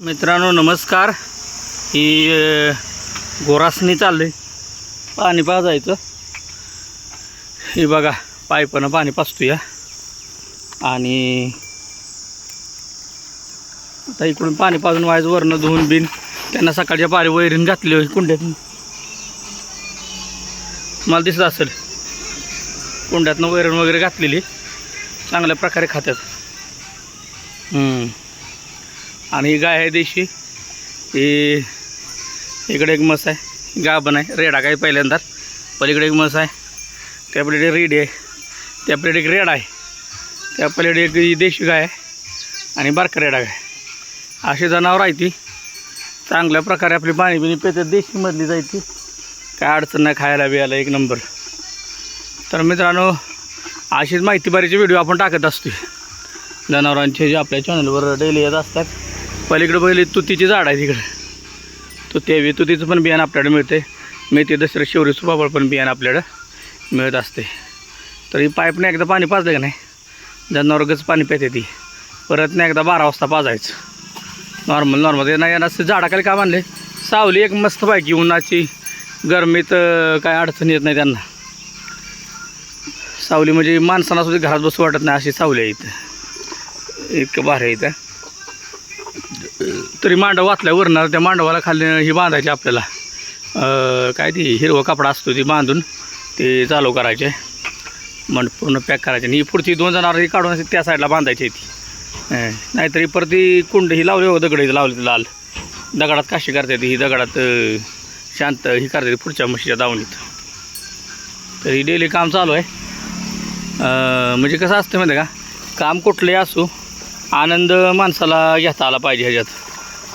मित्रांनो नमस्कार. ही अ, गोरासनी चाललंय. पाणी पाजायचं. हे बघा पायपनं पाणी पाजतोया. आणि आता इकडून पाणी पाजून व्हायचं वरनं धुवून बिन त्यांना सकाळच्या पारी वैरीन घातली होती कुंड्यातून. मला दिसत असेल कुंड्यातनं वैरण वगैरे घातलेली. चांगल्या प्रकारे खात्यात. हम्म. आणि ही गाय आहे देशी. ही इकडे एक म्हस आहे. गाभण आहे. रेडा काय पहिल्यांदा पलीकडे एक म्हस आहे. त्या पलीकडे रेडी आहे. त्या पलीकडे एक रेडा आहे. त्या पलीकडे एक देशी गाय आहे. आणि बारका रेडा गाय अशी जनावर आहे ती. चांगल्या प्रकारे आपली पाणी बिणी पेतात देशीमधली जायची. काय अडचण नाही. खायला बियाला एक नंबर. तर मित्रांनो अशीच माहिती बरीचे व्हिडिओ आपण टाकत असतो जनावरांचे जे आपल्या चॅनलवर डेली येत असतात पलीकडे पहिले तुतीची झाड आहे तिकडे तुती तुतीचं पण बियाणं आपल्याकडे मिळते मेथी दसऱ्या शिवरी सुपाबळ पण बियाणं आपल्याकडं मिळत असते तर ही पाईपने एकदा पाणी पाजलं का नाही? जनावरगच पाणी पेते ती. परत नाही एकदा बारा वाजता पाजायचं. नॉर्मल नॉर्मल येणार येणार असं झाडाखाली का बांधले सावली एक मस्त पाहिजे उन्हाची गरमीत काय अडचण येत नाही त्यांना. सावली म्हणजे माणसांना सुद्धा घरात बसू वाटत नाही अशी सावली आहे इथं. इतकं भारी आहे इथं. तरी मांडव वाचल्या वरणार त्या मांडवाला खाली ही बांधायची आपल्याला. काय ती हिरवा कपडा असतो ती बांधून ते चालू करायचे. मग पूर्ण पॅक करायचे. आणि ही पुढची दोन जणांवर ही काढून त्या साईडला बांधायची ती. नाहीतरी परत ती कुंड ही लावली हो दगड लावली लाल. दगडात काशी करते ती ही दगडात शांत ही करते पुढच्या म्हशीच्या दावणीत. तर ही डेली काम चालू आहे. म्हणजे कसं असतं माहिती आहे का? काम कुठलंही असो आनंद माणसाला घेता आला पाहिजे ह्याच्यात.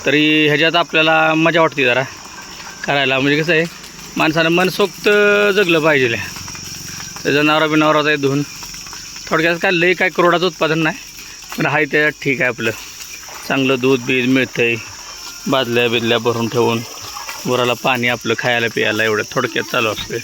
तरी ह्याच्यात आपल्याला मजा वाटते जरा करायला. म्हणजे कसं आहे माणसानं मनसोक्त जगलं पाहिजे तर जनावरा बिनावराचं आहे धुवून. थोडक्यात काय लई काय करोडाचं उत्पादन नाही पण आहे त्याच्यात ठीक आहे आपलं. चांगलं दूध बीज मिळतं आहे बादल्या बिदल्या भरून ठेवून गुराला पाणी आपलं खायला प्यायला एवढं थोडक्यात चालू असते